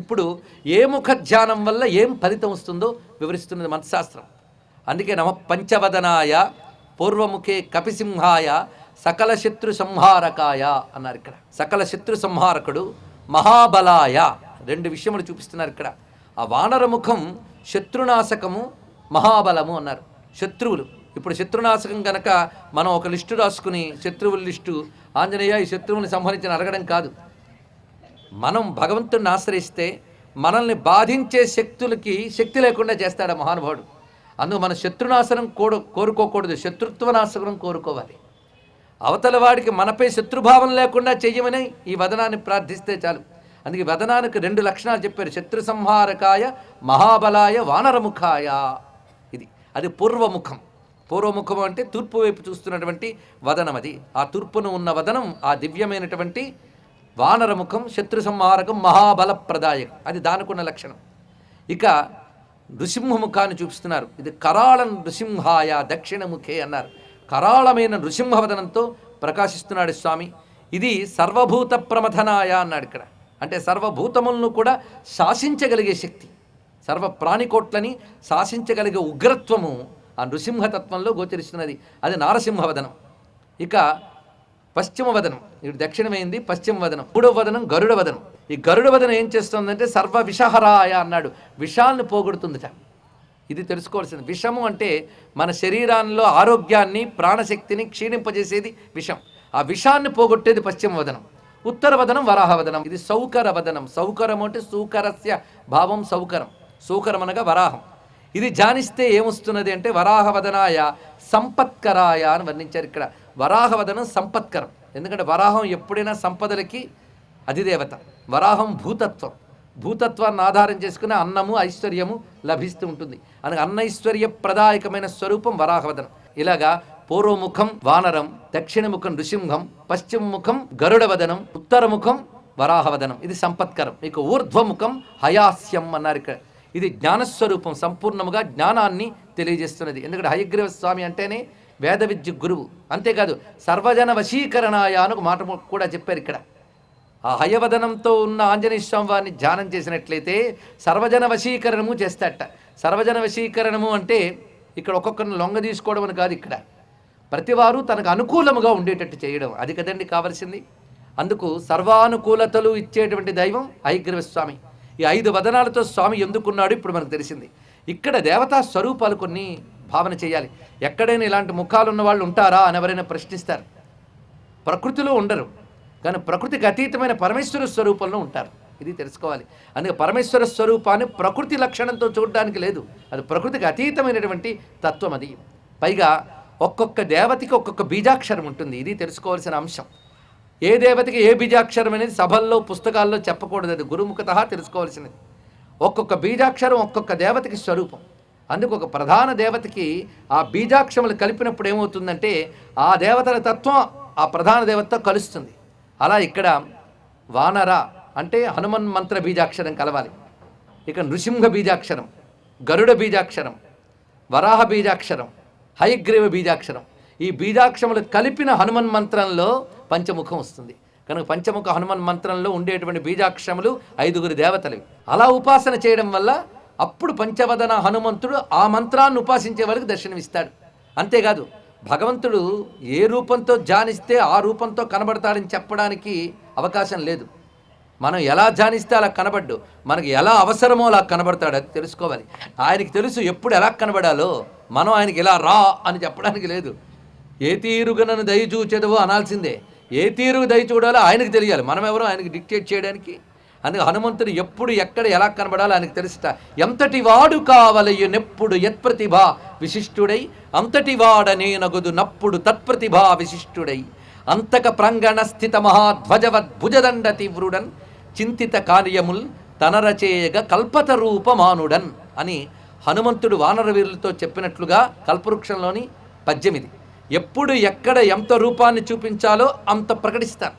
ఇప్పుడు ఏ ముఖ ధ్యానం వల్ల ఏం ఫలితం వస్తుందో వివరిస్తున్నది మనశాస్త్రం అందుకే నమ పంచవదనాయ పూర్వముఖే కపిసింహాయ సకల శత్రు సంహారకాయ అన్నారు ఇక్కడ. సకల శత్రు సంహారకుడు మహాబలాయ రెండు విషయములు చూపిస్తున్నారు ఇక్కడ. ఆ వానర ముఖం శత్రునాశకము మహాబలము అన్నారు. శత్రువులు. ఇప్పుడు శత్రునాశకం కనుక మనం ఒక లిస్టు రాసుకుని శత్రువుల లిస్టు ఆంజనేయ ఈ శత్రువుని సంహరించిన అడగడం కాదు. మనం భగవంతుడిని ఆశ్రయిస్తే మనల్ని బాధించే శక్తులకి శక్తి లేకుండా చేస్తాడు ఆ మహానుభావుడు. అందుకు మన శత్రునాశనం కోడు కోరుకోకూడదు. శత్రుత్వ నాశనం కోరుకోవాలి. అవతల వాడికి మనపై శత్రుభావం లేకుండా చెయ్యమని ఈ వదనాన్ని ప్రార్థిస్తే చాలు. అందుకే వదనానికి రెండు లక్షణాలు చెప్పారు. శత్రు సంహారకాయ మహాబలాయ వానరముఖాయ. ఇది. అది పూర్వముఖం. పూర్వముఖం అంటే తూర్పు వైపు చూస్తున్నటువంటి వదనం అది. ఆ తూర్పును ఉన్న వదనం ఆ దివ్యమైనటువంటి వానరముఖం శత్రు సంహారకం మహాబలప్రదాయకం. అది దానికున్న లక్షణం. ఇక నృసింహముఖాన్ని చూపిస్తున్నారు. ఇది కరాళ నృసింహాయ దక్షిణముఖే అన్నారు. కరాళమైన నృసింహవదనంతో ప్రకాశిస్తున్నాడు స్వామి. ఇది సర్వభూత ప్రమథనాయ అన్నాడు ఇక్కడ. అంటే సర్వభూతములను కూడా శాసించగలిగే శక్తి. సర్వ ప్రాణికోట్లని శాసించగలిగే ఉగ్రత్వము ఆ నృసింహతత్వంలో గోచరిస్తున్నది. అది నారసింహవదనం. ఇక పశ్చిమ వదనం. ఇప్పుడు దక్షిణమైంది? పశ్చిమ వదనం. మూడవ వదనం గరుడ వదనం. ఈ గరుడ వదనం ఏం చేస్తుందంటే సర్వ విషహరాయ అన్నాడు. విషాలను పోగొడుతుందిట. ఇది తెలుసుకోవాల్సింది. విషము అంటే మన శరీరాల్లో ఆరోగ్యాన్ని ప్రాణశక్తిని క్షీణింపజేసేది విషం. ఆ విషాన్ని పోగొట్టేది పశ్చిమ వదనం. ఉత్తర వదనం వరాహ వదనం. ఇది సౌకర వదనం. సౌకరం అంటే సూకరస్య భావం సౌకరం. సూకరం అనగా వరాహం. ఇది జానిస్తే ఏమొస్తున్నది అంటే వరాహవదనాయ సంపత్కరాయ అని వర్ణించారు ఇక్కడ. వరాహవదనం సంపత్కరం. ఎందుకంటే వరాహం ఎప్పుడైనా సంపదలకి అధిదేవత. వరాహం భూతత్వం. భూతత్వాన్ని ఆధారం చేసుకుని అన్నము ఐశ్వర్యము లభిస్తూ ఉంటుంది. అనగా అన్నైశ్వర్య ప్రదాయకమైన స్వరూపం వరాహవదనం. ఇలాగా పూర్వముఖం వానరం దక్షిణముఖం నృసింహం పశ్చిమ ముఖం గరుడవదనం ఉత్తరముఖం వరాహవదనం. ఇది సంపత్కరం. ఇక ఊర్ధ్వముఖం హయాస్యం అన్నారు ఇక్కడ. ఇది జ్ఞానస్వరూపం. సంపూర్ణముగా జ్ఞానాన్ని తెలియజేస్తున్నది. ఎందుకంటే హయగ్రీవ స్వామి అంటేనే వేద విద్య గురువు. అంతేకాదు సర్వజన వశీకరణాయ అని ఒక మాట కూడా చెప్పారు ఇక్కడ. ఆ హయవదనంతో ఉన్న ఆంజనేయ స్వామి వారిని ధ్యానం చేసినట్లయితే సర్వజన వశీకరణము చేస్తాట సర్వజన వశీకరణము అంటే ఇక్కడ ఒక్కొక్కరిని లొంగ తీసుకోవడం అని కాదు ఇక్కడ. ప్రతివారు తనకు అనుకూలముగా ఉండేటట్టు చేయడం. అది కదండి కావలసింది. అందుకు సర్వానుకూలతలు ఇచ్చేటువంటి దైవం హయగ్రీవ స్వామి. ఈ ఐదు వదనాలతో స్వామి ఎందుకున్నాడు ఇప్పుడు మనకు తెలిసింది. ఇక్కడ దేవతా స్వరూపాలు కొన్ని భావన చేయాలి. ఎక్కడైనా ఇలాంటి ముఖాలు ఉన్న వాళ్ళు ఉంటారా అని ఎవరైనా ప్రశ్నిస్తారు. ప్రకృతిలో ఉండరు. కానీ ప్రకృతికి అతీతమైన పరమేశ్వర స్వరూపంలో ఉంటారు. ఇది తెలుసుకోవాలి. అందుకే పరమేశ్వర స్వరూపాన్ని ప్రకృతి లక్షణంతో చూడడానికి లేదు. అది ప్రకృతికి అతీతమైనటువంటి తత్వం అది. పైగా ఒక్కొక్క దేవతకి ఒక్కొక్క బీజాక్షరం ఉంటుంది. ఇది తెలుసుకోవాల్సిన అంశం. ఏ దేవతకి ఏ బీజాక్షరం అనేది సభల్లో పుస్తకాల్లో చెప్పకూడదు. అది గురుముఖత తెలుసుకోవాల్సినది. ఒక్కొక్క బీజాక్షరం ఒక్కొక్క దేవతకి స్వరూపం. అందుకు ఒక ప్రధాన దేవతకి ఆ బీజాక్షములు కలిపినప్పుడు ఏమవుతుందంటే ఆ దేవతల తత్వం ఆ ప్రధాన దేవతతో కలుస్తుంది. అలా ఇక్కడ వానర అంటే హనుమన్ మంత్ర బీజాక్షరం కలవాలి. ఇక నృసింహ బీజాక్షరం గరుడ బీజాక్షరం వరాహ బీజాక్షరం హయగ్రీవ బీజాక్షరం. ఈ బీజాక్షములు కలిపిన హనుమన్ మంత్రంలో పంచముఖం వస్తుంది. కనుక పంచముఖ హనుమన్ మంత్రంలో ఉండేటువంటి బీజాక్షములు ఐదుగురు దేవతలు. అలా ఉపాసన చేయడం వల్ల అప్పుడు పంచవదన హనుమంతుడు ఆ మంత్రాన్ని ఉపాసించే వాళ్ళకి దర్శనమిస్తాడు. అంతేకాదు భగవంతుడు ఏ రూపంతో ధ్యానిస్తే ఆ రూపంతో కనబడతాడని చెప్పడానికి అవకాశం లేదు. మనం ఎలా ధ్యానిస్తే అలా కనబడ్డు మనకి ఎలా అవసరమో అలా కనబడతాడు అది తెలుసుకోవాలి. ఆయనకి తెలుసు ఎప్పుడు ఎలా కనబడాలో మనం ఆయనకి ఇలా రా అని చెప్పడానికి లేదు. ఏ తీరుగా నన్ను దయ చూచేదవో అనాల్సిందే. ఏ తీరుగు దయ చూడాలో ఆయనకు తెలియాలి. మనం ఎవరో ఆయనకి డిక్టేట్ చేయడానికి అందుకే హనుమంతుడు ఎప్పుడు ఎక్కడ ఎలా కనబడాలో ఆయనకు తెలుస్త. ఎంతటి వాడు కావలయునెప్పుడు యత్ప్రతిభ విశిష్టుడై అంతటి వాడనేనగుదు నప్పుడు తత్ప్రతిభా విశిష్టుడై. అంతక ప్రాంగణ స్థిత మహాధ్వజవద్భుజదండ తీవ్రుడన్ చింతిత కార్యముల్ తనరచేయగ కల్పత రూపమానుడన్ అని హనుమంతుడు వానరవీరులతో చెప్పినట్లుగా కల్పవృక్షంలోని పద్యమిది. ఎప్పుడు ఎక్కడ ఎంత రూపాన్ని చూపించాలో అంత ప్రకటిస్తారు.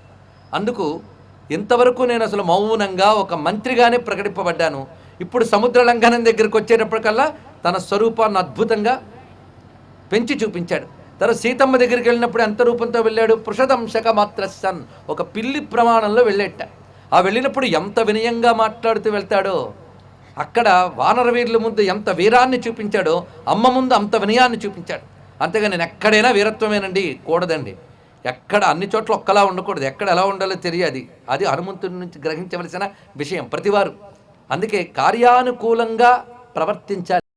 అందుకు ఇంతవరకు నేను అసలు మౌనంగా ఒక మంత్రిగానే ప్రకటింపబడ్డాను. ఇప్పుడు సముద్ర లంఘనం దగ్గరికి వచ్చేటప్పటికల్లా తన స్వరూపాన్ని అద్భుతంగా పెంచి చూపించాడు. తన సీతమ్మ దగ్గరికి వెళ్ళినప్పుడు ఎంత రూపంతో వెళ్ళాడు? పృషదంశక మాత్ర సన్ ఒక పిల్లి ప్రమాణంలో వెళ్ళేట. ఆ వెళ్ళినప్పుడు ఎంత వినయంగా మాట్లాడుతూ వెళ్తాడో అక్కడ వానరవీరుల ముందు ఎంత వీరాన్ని చూపించాడో అమ్మ ముందు అంత వినయాన్ని చూపించాడు. అంతేగా నేను ఎక్కడైనా వీరత్వమేనండి కూడదండి. ఎక్కడ అన్ని చోట్ల ఒక్కలా ఉండకూడదు. ఎక్కడ ఎలా ఉండాలో తెలియదు. అది హనుమంతుడి నుంచి గ్రహించవలసిన విషయం ప్రతివారు. అందుకే కార్యానుకూలంగా ప్రవర్తించాలి.